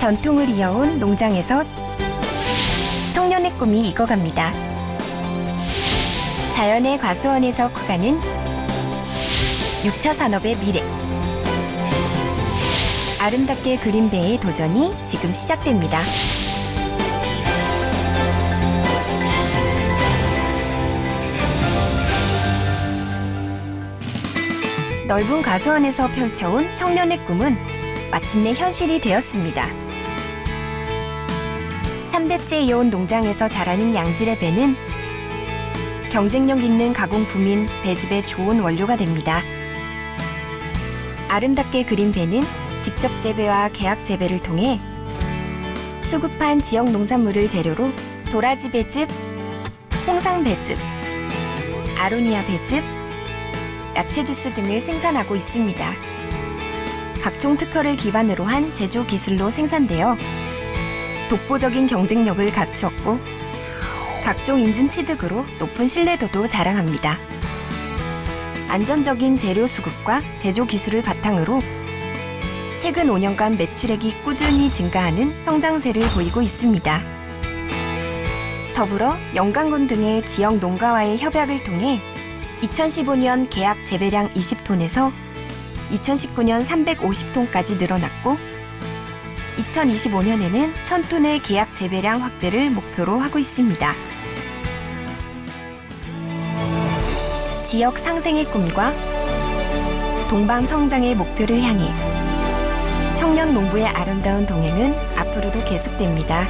전통을 이어온 농장에서 청년의 꿈이 익어갑니다. 자연의 과수원에서 커가는 6차 산업의 미래. 아름답게 그린 배의 도전이 지금 시작됩니다. 넓은 과수원에서 펼쳐온 청년의 꿈은 마침내 현실이 되었습니다. 3대째 이어온 농장에서 자라는 양질의 배는 경쟁력 있는 가공품인 배즙의 좋은 원료가 됩니다. 아름답게 그린 배는 직접 재배와 계약 재배를 통해 수급한 지역 농산물을 재료로 도라지 배즙, 홍상 배즙, 아로니아 배즙, 야채 주스 등을 생산하고 있습니다. 각종 특허를 기반으로 한 제조 기술로 생산되어 독보적인 경쟁력을 갖추었고 각종 인증 취득으로 높은 신뢰도도 자랑합니다. 안전적인 재료 수급과 제조 기술을 바탕으로 최근 5년간 매출액이 꾸준히 증가하는 성장세를 보이고 있습니다. 더불어 영광군 등의 지역 농가와의 협약을 통해 2015년 계약 재배량 20톤에서 2019년 350톤까지 늘어났고 2025년에는 1000톤의 계약 재배량 확대를 목표로 하고 있습니다. 지역 상생의 꿈과 동방 성장의 목표를 향해 청년 농부의 아름다운 동행은 앞으로도 계속됩니다.